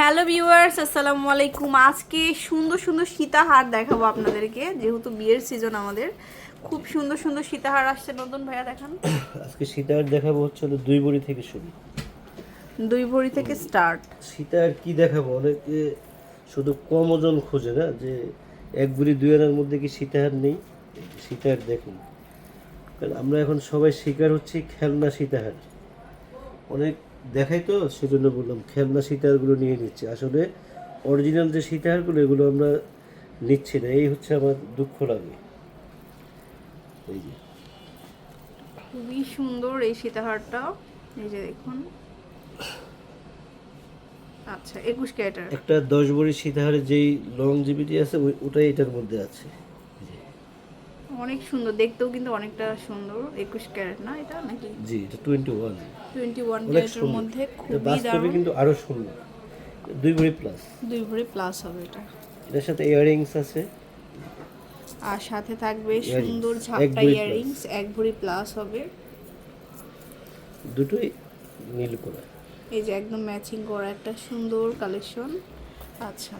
Hello viewers আসসালামু আলাইকুম। আজকে সুন্দর সুন্দর সীতাহার দেখাবো আপনাদেরকে যেহেতু বিয়ের সিজন আমাদের। খুব সুন্দর সুন্দর সীতাহার আসছে নতুন ভাইয়া দেখান। আজকে সীতাহার দেখাবো হচ্ছে দুই বড়ি থেকে শুরু। দুই ভরি থেকে স্টার্ট সীতাহার কি দেখাবো? অনেকে শুধু কম ওজন খোঁজে না যে এক বুড়ি দুই আনার মধ্যে কি সীতাহার নেই? সীতাহার দেখুন। কারণ আমরা এখন সবাই শিকার হচ্ছি খেলনা সীতাহার। অনেক দেখাই তো সেজন্য বললাম খেলনা সীতাহারগুলো নিয়ে নিচ্ছি। আসলে অরিজিনাল যে সীতাহারগুলো এগুলো আমরা নিচ্ছি না এই হচ্ছে আমার দুঃখ লাগে। এই যে। খুবই সুন্দর এই সীতাহারটা। এই যে দেখুন। আচ্ছা একুশ ক্যারেটার। একটা দশ বড়ি সীতাহারের যেই লং জিবিটি আছে ওটাই এটার মধ্যে আছে। অনেক সুন্দর দেখতেও কিন্তু অনেকটা সুন্দর। একুশ ক্যারেট না এটা নাকি? জি এটা টোয়েন্টি ওয়ান টোয়েন্টি ওয়ান ক্যারেটের মধ্যে খুবই দারুণ। কিন্তু আরও সুন্দর। দুই ভরি প্লাস দুই ভরি প্লাস হবে এটা। এটার সাথে ইয়াররিংস আছে। আর সাথে থাকবে সুন্দর ঝাপটা ইয়াররিংস এক ভরি প্লাস হবে। দুটোই নীল করা এই যে একদম ম্যাচিং করা একটা সুন্দর কালেকশন আচ্ছা।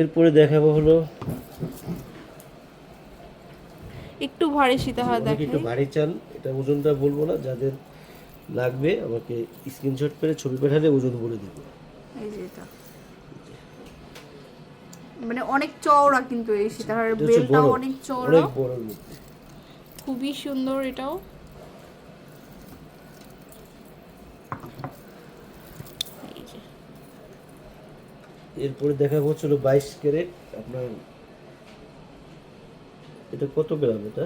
এরপরে দেখাবো হলো একটু ভারী সীতাহার অনেকে একটু ভারী চান এটা ওজনটা বলব না যাদের লাগবে আমাকে স্ক্রিনশট করে ছবি পাঠালে ওজন বলে দেবো। এই যে এটা। মানে অনেক চওড়া কিন্তু এই সীতাহারের এটা হচ্ছে অনেক চওড়া। খুবই সুন্দর এটাও। এরপরে দেখা হচ্ছে হলো বাইশ ক্যারেট আপনার এটা কত গ্রাম এটা?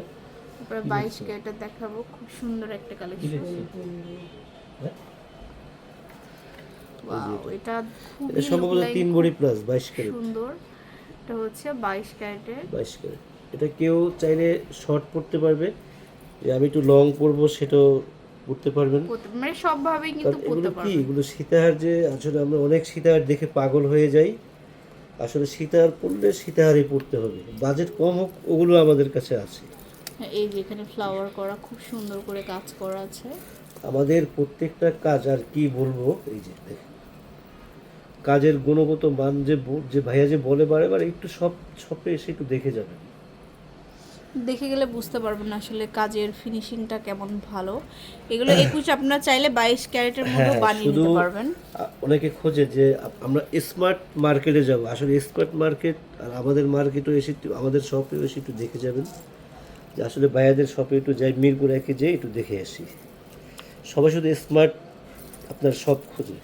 তারপরে বাইশ ক্যারেটের দেখাবো। খুব সুন্দর একটা কালেকশন? হ্যাঁ? ওয়াও এটা এটা সম্ভবত look like তিন বড়ি প্লাস বাইশ ক্যারেট। সুন্দর। এটা হচ্ছে বাইশ ক্যারেটের। বাইশ ক্যারেট। এটা কেউ চাইলে শর্ট পড়তে পারবে। যে আমি একটু লং পরবো সেটাও পড়তে পারবেন। মানে সবভাবেই কিন্তু পড়তে এগুলো কি? এগুলো সীতাহার যে আসলে আমরা অনেক সীতাহার দেখে পাগল হয়ে যাই। আসলে সীতাহার পড়লে সীতাহারই পড়তে হবে। বাজেট কম হোক ওগুলো আমাদের কাছে আছে। হ্যাঁ, এই যে এখানে ফ্লাওয়ার করা খুব সুন্দর করে কাজ করা আছে। আমাদের প্রত্যেকটা কাজ আর কি বলব এই যে দেখেন। কাজের গুণগত মান যে যে ভাইয়া যে বলে বারে বারে একটু সব শপে এসে একটু দেখে যাবেন। দেখে গেলে বুঝতে পারবেন আসলে কাজের ফিনিশিংটা কেমন ভালো। এগুলো একুশ আপনারা চাইলে বাইশ ক্যারেটের মধ্যে হ্যাঁ, বানিয়ে নিতে পারবেন। অনেকে খোঁজে যে আমরা স্মার্ট মার্কেটে যাব। আসলে স্মার্ট মার্কেট আর আমাদের মার্কেটও এসে একটু আমাদের শপেও এসে একটু দেখে যাবেন। যে আসলে ভাইয়াদের শপে একটু যাই মিরপুর একে যেয়ে একটু দেখে আসি। সবাই শুধু স্মার্ট আপনার শপ খোঁজে।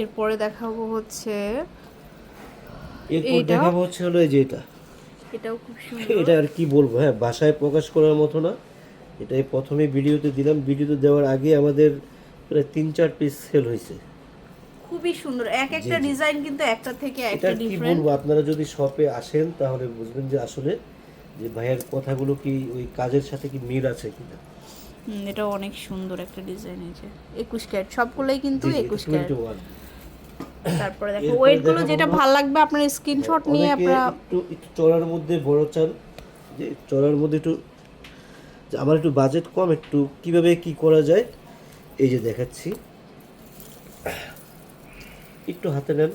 এরপরে দেখাবো হচ্ছে এরপর দেখাবো হচ্ছে হলো এই যে এটা। এটাও খুব সুন্দর। এটা আর কি বলব হ্যাঁ বাসায় প্রকাশ করার মতো না। এটাই প্রথমে ভিডিওতে দিলাম। ভিডিওতে দেওয়ার আগে আমাদের প্রায় তিন চার পিস সেল হয়েছে। খুবই সুন্দর। এক একটা ডিজাইন কিন্তু একটা থেকে একটা কি ডিফারেন্ট বলব আপনারা যদি শপে আসেন তাহলে বুঝবেন যে আসলে যে ভাইয়ের কথাগুলো কি ওই কাজের সাথে কি মিল আছে কিনা। এটা অনেক সুন্দর একটা ডিজাইন এই যে। একুশ ক্যারেট সবগুলোই কিন্তু একুশ ক্যারেট। তারপরে দেখো এরপরে ওয়েটগুলো যেটা ভালো লাগবে আপনার স্ক্রিনশট নিয়ে আপনারা একটু একটু চড়ার মধ্যে বড় চান যে চড়ার মধ্যে একটু আমার একটু বাজেট কম একটু কীভাবে কি করা যায় এই যে দেখাচ্ছি। একটু হাতে নেন।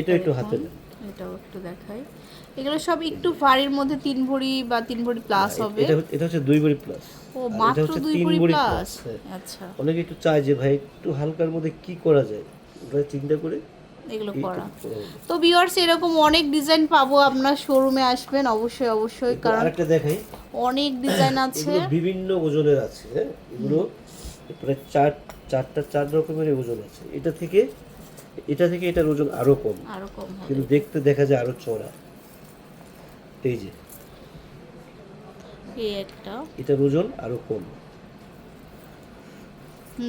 এটা একটু হাতে নেন। এটাও একটু দেখাই। এগুলো সব একটু ভারীর মধ্যে তিন ভরি বা তিন ভরি প্লাস হবে। এটা এটা হচ্ছে দুই বড়ি প্লাস ও মাত্র দুই ভরি প্লাস হ্যাঁ। আচ্ছা। অনেকে একটু চায় যে ভাই একটু হালকার মধ্যে কি করা যায়? ওটা চিন্তা করে এগুলো করা। তো ভিউয়ার্স এরকম অনেক ডিজাইন পাবো আপনার শোরুমে আসবেন অবশ্যই অবশ্যই কারণ আরেকটা দেখাই। অনেক ডিজাইন আছে। বিভিন্ন ওজনের আছে হ্যাঁ? এগুলো প্রায় চার চারটা চার রকমের ওজন আছে। এটা থেকে এটা থেকে এটার ওজন আরও কম। আরও কম কিন্তু দেখতে দেখা যায় আরও চড়া এই যে এই একটা। এটার ওজন আরও কম।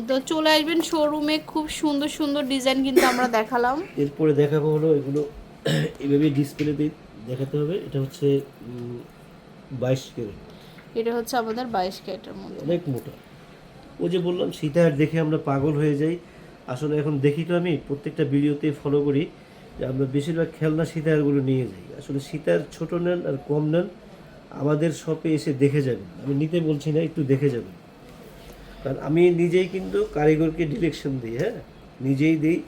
তো চলে আসবেন শোরুমে খুব সুন্দর সুন্দর ডিজাইন কিন্তু আমরা দেখালাম। এরপরে দেখাবো হলো এগুলো এইভাবে ডিসপ্লেতে দেখাতে হবে। এটা হচ্ছে বাইশ কেজি এটা হচ্ছে আমাদের বাইশ ক্যারেটের মধ্যে। অনেক মোটা। ও যে বললাম সীতাহার দেখে আমরা পাগল হয়ে যাই। আসলে এখন দেখি তো আমি প্রত্যেকটা ভিডিওতে ফলো করি যে আমরা বেশিরভাগ খেলনা সীতাহারগুলো নিয়ে যাই। আসলে সীতার ছোট নেন আর কম নেন আমাদের শপে এসে দেখে যাবেন। আমি নিতে বলছি না একটু দেখে যাবেন। কারণ আমি নিজেই কিন্তু কারিগরকে ডিরেকশন দিই হ্যাঁ? নিজেই দিই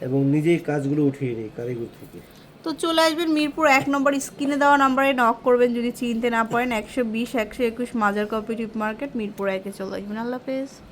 এবং নিজেই কাজগুলো উঠিয়ে নিই কারিগর থেকে। তো চলে আসবেন মিরপুর, এক নম্বর স্ক্রিনে দেওয়া নাম্বারে নক করবেন যদি চিনতে না পারেন, একশো বিশ, একশো একুশ মাজার কপারেটিভ মার্কেট মিরপুর একে চলে আসবেন। আল্লাহ হাফেজ।